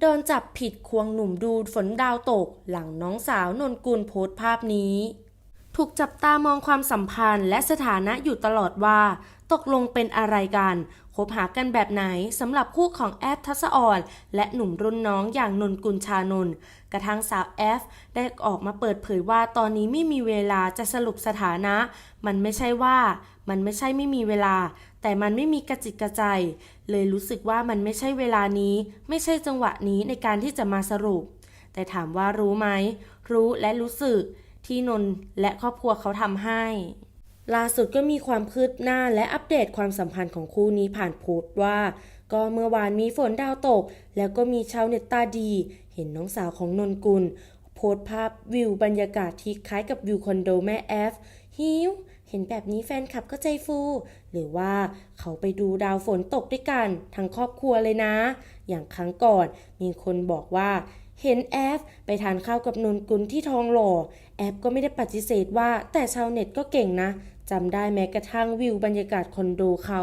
โดนจับผิดควงหนุ่มดูฝนดาวตกหลังน้องสาวนนกุลโพสต์ภาพนี้ ถูกจับตามองความสัมพันธ์และสถานะอยู่ตลอดว่า ตกลงเป็นอะไรกัน คบหากันแบบไหนสำหรับคู่ของแอฟทัศออน และหนุ่มรุ่นน้องอย่างนนกุลชานนท์กระทั่งสาวแอฟได้ออกมาเปิดเผยว่าตอนนี้ไม่มีเวลาจะสรุปสถานะ มันไม่ใช่ว่า มันไม่ใช่ไม่มีเวลา แต่มันไม่มีกระจิตกระใจ เลยรู้สึกว่ามันไม่ใช่เวลานี้ ไม่ใช่จังหวะนี้ในการที่จะมาสรุป แต่ถามว่ารู้ไหม รู้และรู้สึก ที่นนและครอบครัวเขาทำให้ ล่าสุดก็มีความคืบหน้าและอัปเดตความสัมพันธ์ของคู่นี้ผ่านโพสต์ว่า ก็เมื่อวานมีฝนดาวตก แล้วก็มีชาวเน็ตตาดี เห็นน้องสาวของนนกุล โพสต์ภาพวิวบรรยากาศที่คล้ายกับวิวคอนโดแม่แอฟฮิว เห็นแบบนี้แฟนคลับก็ใจฟู หรือว่าเขาไปดูดาวฝนตกด้วยกัน ทั้งครอบครัวเลยนะ อย่างครั้งก่อนมีคนบอกว่าเห็นแอฟไปทานข้าวกับนนกุลที่ทองหล่อ แอฟก็ไม่ได้ปฏิเสธว่าแต่ชาวเน็ตก็เก่งนะจำได้แม้กระทั่งวิวบรรยากาศคอนโดเขา